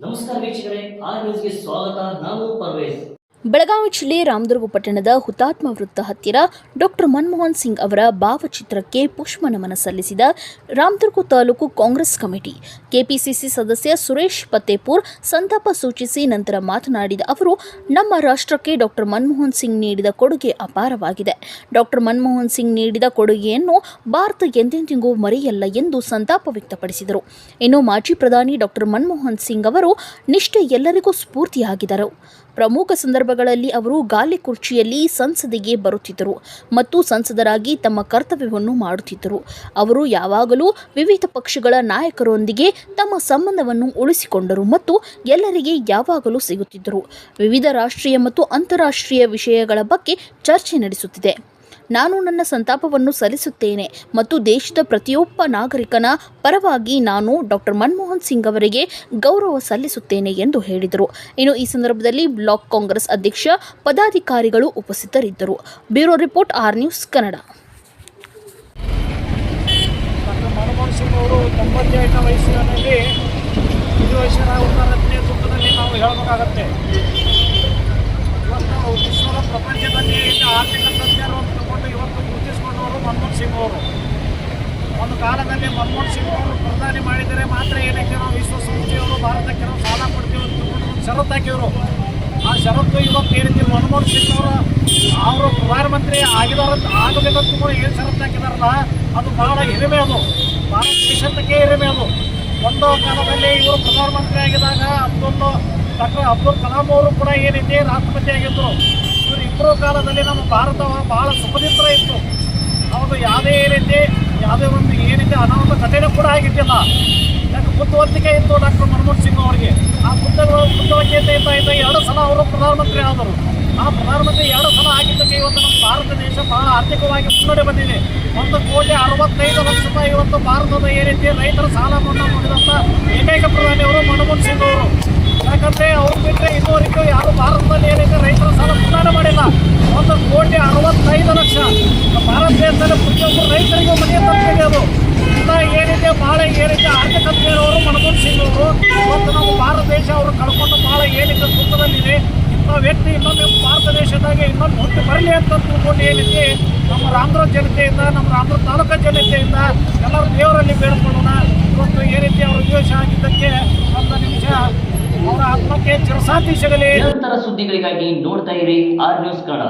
ನಮಸ್ಕಾರ ವೀಕ್ಷಕರೇ ಆರ್ ನ್ಯೂಸ್ಗೆ ಸ್ವಾಗತ. ನಾನು ಪರ್ವೇಜ್ ಬೆಳಗಾವಿ ಜಿಲ್ಲೆ ರಾಮದುರ್ಗ ಪಟ್ಟಣದ ಹುತಾತ್ಮ ವೃತ್ತ ಹತ್ತಿರ ಡಾಕ್ಟರ್ ಮನಮೋಹನ್ ಸಿಂಗ್ ಅವರ ಭಾವಚಿತ್ರಕ್ಕೆ ಪುಷ್ಪ ನಮನ ಸಲ್ಲಿಸಿದ Ramdurg taluk Congress committee. KPCC ಸದಸ್ಯ ಸುರೇಶ್ ಪತ್ತೇಪುರ್ ಸಂತಾಪ ಸೂಚಿಸಿ ನಂತರ ಮಾತನಾಡಿದ ಅವರು, ನಮ್ಮ ರಾಷ್ಟ್ರಕ್ಕೆ ಡಾಕ್ಟರ್ ಮನಮೋಹನ್ ಸಿಂಗ್ ನೀಡಿದ ಕೊಡುಗೆ ಅಪಾರವಾಗಿದೆ. ಡಾಕ್ಟರ್ ಮನಮೋಹನ್ ಸಿಂಗ್ ನೀಡಿದ ಕೊಡುಗೆಯನ್ನು ಭಾರತ ಎಂದೆಂದಿಗೂ ಮರೆಯಲ್ಲ ಎಂದು ಸಂತಾಪ ವ್ಯಕ್ತಪಡಿಸಿದರು. ಇನ್ನು ಮಾಜಿ ಪ್ರಧಾನಿ ಡಾಕ್ಟರ್ ಮನಮೋಹನ್ ಸಿಂಗ್ ಅವರು ನಿಷ್ಠೆ ಎಲ್ಲರಿಗೂ ಸ್ಫೂರ್ತಿಯಾಗಿದ್ದರು. ಪ್ರಮುಖ ಸಂದರ್ಭಗಳಲ್ಲಿ ಅವರು ಗಾಲಿ ಕುರ್ಚಿಯಲ್ಲಿ ಸಂಸದಿಗೆ ಬರುತ್ತಿದ್ದರು ಮತ್ತು ಸಂಸದರಾಗಿ ತಮ್ಮ ಕರ್ತವ್ಯವನ್ನು ಮಾಡುತ್ತಿದ್ದರು. ಅವರು ಯಾವಾಗಲೂ ವಿವಿಧ ಪಕ್ಷಗಳ ನಾಯಕರೊಂದಿಗೆ ತಮ್ಮ ಸಂಬಂಧವನ್ನು ಉಳಿಸಿಕೊಂಡರು ಮತ್ತು ಎಲ್ಲರಿಗೆ ಯಾವಾಗಲೂ ಸಿಗುತ್ತಿದ್ದರು. ವಿವಿಧ ರಾಷ್ಟ್ರೀಯ ಮತ್ತು ಅಂತಾರಾಷ್ಟ್ರೀಯ ವಿಷಯಗಳ ಬಗ್ಗೆ ಚರ್ಚೆ ನಡೆಸುತ್ತಿದೆ. ನಾನು ನನ್ನ ಸಂತಾಪವನ್ನು ಸಲ್ಲಿಸುತ್ತೇನೆ ಮತ್ತು ದೇಶದ ಪ್ರತಿಯೊಬ್ಬ ನಾಗರಿಕನ ಪರವಾಗಿ ನಾನು ಡಾಕ್ಟರ್ ಮನಮೋಹನ್ ಸಿಂಗ್ ಅವರಿಗೆ ಗೌರವ ಸಲ್ಲಿಸುತ್ತೇನೆ ಎಂದು ಹೇಳಿದರು. ಇನ್ನು ಈ ಸಂದರ್ಭದಲ್ಲಿ ಬ್ಲಾಕ್ ಕಾಂಗ್ರೆಸ್ ಅಧ್ಯಕ್ಷ, ಪದಾಧಿಕಾರಿಗಳು ಉಪಸ್ಥಿತರಿದ್ದರು. Bureau report, R news Kannada. ವಯಸ್ಸಿನಲ್ಲಿ ನೇತೃತ್ವದಲ್ಲಿ ನಾವು ಹೇಳಬೇಕಾಗತ್ತೆ ಇವತ್ತು ವಿಶ್ವದ ಪ್ರಪಂಚದಲ್ಲಿ ಆರ್ಥಿಕ ತಜ್ಞರು ತಗೊಂಡು ಇವತ್ತು ಗುರುತಿಸಿಕೊಂಡವರು ಮನಮೋಹನ್ ಸಿಂಗ್ ಅವರು ಒಂದು ಕಾಲದಲ್ಲಿ ಮನಮೋಹನ್ ಸಿಂಗ್ ಅವರು ಪ್ರಧಾನಿ ಮಾಡಿದರೆ ಮಾತ್ರ ಏನಕ್ಕೆ ನಾವು ವಿಶ್ವಸಂಸ್ಥೆಯವರು ಭಾರತಕ್ಕೆ ನಾವು ಸಾಲ ಕೊಡ್ತೀವಿ ಅಂತ ಒಂದು ಷರತ್ತು ಹಾಕಿದರು. ಆ ಷರತ್ತು ಇವತ್ತು ಏನಕ್ಕೆ ಮನಮೋಹನ್ ಸಿಂಗ್ ಅವರು ಅವರು ಪ್ರಧಾನಮಂತ್ರಿ ಆಗಿದಾರಂತ ಆಗಬೇಕಂತ ಕೂಡ ಏನು ಷರತ್ತು ಹಾಕಿದಾರಲ್ಲ? ಅದು ಬಹಳ ಹಿರಿಮೆ ಅದು. ಭಾರತ ದೇಶಕ್ಕೆ ಹಿರಿಮೆ ಅದು. ಒಂದು ಕಾಲದಲ್ಲಿ ಇವರು ಪ್ರಧಾನಮಂತ್ರಿ ಆಗಿದಾಗ ಅಬ್ದುಲ್ ಡಾಕ್ಟರ್ ಅಬ್ದುಲ್ ಕಲಾಂ ಅವರು ಕೂಡ ಏನಿದೆ ರಾಷ್ಟ್ರಪತಿ ಆಗಿದ್ದರು ಇವರು ಇಬ್ಬರು ಕಾಲದಲ್ಲಿ ನಮ್ಮ ಭಾರತ ಬಹಳ ಸುಖದಿತ್ರ ಇತ್ತು. ಅವಾಗ ಯಾವುದೇ ರೀತಿ, ಯಾವುದೇ ಒಂದು ಏನಿದೆ ಅನಾಹುತ ಘಟನೆ ಕೂಡ ಆಗಿದ್ದಿಲ್ಲ ಯಾಕೆ ಬುದ್ಧಿವಂತಿಕೆ ಇತ್ತು ಡಾಕ್ಟರ್ ಮನಮೋಹನ್ ಸಿಂಗ್ ಅವರಿಗೆ? ಆ ಬುದ್ಧ ಬುದ್ಧಿವಂತಿಕೆಯಿಂದ ಇದ್ದ ಎರಡು ಸಲ ಅವರು ಪ್ರಧಾನಮಂತ್ರಿ ಆದರು. ಆ ಪ್ರಧಾನಮಂತ್ರಿ ಎರಡು ಸಲ ಆಗಿದ್ದಕ್ಕೆ ಇವತ್ತು ನಮ್ಮ ಭಾರತ ದೇಶ ಬಹಳ ಆರ್ಥಿಕವಾಗಿ ಮುನ್ನಡೆ ಬಂದಿದೆ. ಒಂದು ಕೋಟಿ ಅರವತ್ತೈದು ಲಕ್ಷ ರೂಪಾಯಿ ಇವತ್ತು ಭಾರತದ ಏ ರೀತಿ ರೈತರ ಸಾಲ ಮನ್ನಾ ಮಾಡಿದಂಥ ಏಕೈಕ ಪ್ರಧಾನಿ ಅವರು ಮನಮೋಹನ್ ಸಿಂಗ್ ಅವರು ಯಾಕಂದ್ರೆ ಅವ್ರು ಬಿಟ್ಟರೆ ಇನ್ನೂವರೆಗೂ ಯಾರು ಭಾರತದಲ್ಲಿ ಏನೈತೆ ರೈತರ ಸಾಲ ಮನ್ನಾ ಮಾಡಿಲ್ಲ ಒಂದು ಕೋಟಿ ಅರವತ್ತೈದು ಲಕ್ಷ ಭಾರತ ದೇಶದಲ್ಲಿ ಪ್ರತಿಯೊಬ್ಬರು ರೈತರಿಗೂ ಮನೆ ತಲುಪಿದೆ ಅದು ಎಲ್ಲ ಏನಿದೆ ಭಾಳ ಏನಿದೆ ಆರ್ಥಿಕತೆ ಅವರು ಮನಮೋಹನ್ ಸಿಂಗ್ ಅವರು ಇವತ್ತು ನಮ್ಮ ಭಾರತ ದೇಶ ಅವರು ಕಳ್ಕೊಂಡು ಭಾಳ ಏನಿದೆ ಸುಖದಲ್ಲಿದೆ ಇಂಥ ವ್ಯಕ್ತಿ ಇನ್ನೊಮ್ಮೆ ಭಾರತ ದೇಶದಾಗೆ ಇನ್ನೊಂದು ಹುಟ್ಟು ಬರಲಿ ಅಂತ ತಿಳ್ಕೊಂಡು ಏನಿದೆ, ನಮ್ಮ ರಾಮದುರ್ಗ ಜನತೆಯಿಂದ, ನಮ್ಮ ರಾಮದುರ್ಗ ತಾಲೂಕ ಜನತೆಯಿಂದ ಎಲ್ಲರೂ ದೇವರಲ್ಲಿ ಬೇಡ್ಕೊಳ್ಳೋಣ. ಇವತ್ತು ಏನಿದೆ, ಅವರು ದ್ವೇಷ ಆಗಿದ್ದಕ್ಕೆ ಒಂದು ನಿಮಿಷ ಅವರ ಆತ್ಮಕ್ಕೆ ಚಿರಸಾತಿ ಸಿಗಲಿ ನಿರಂತರ ಸುದ್ದಿಗಳಿಗಾಗಿ ನೋಡ್ತಾ ಇರಿ, ಆರ್ ನ್ಯೂಸ್ ಕನ್ನಡ.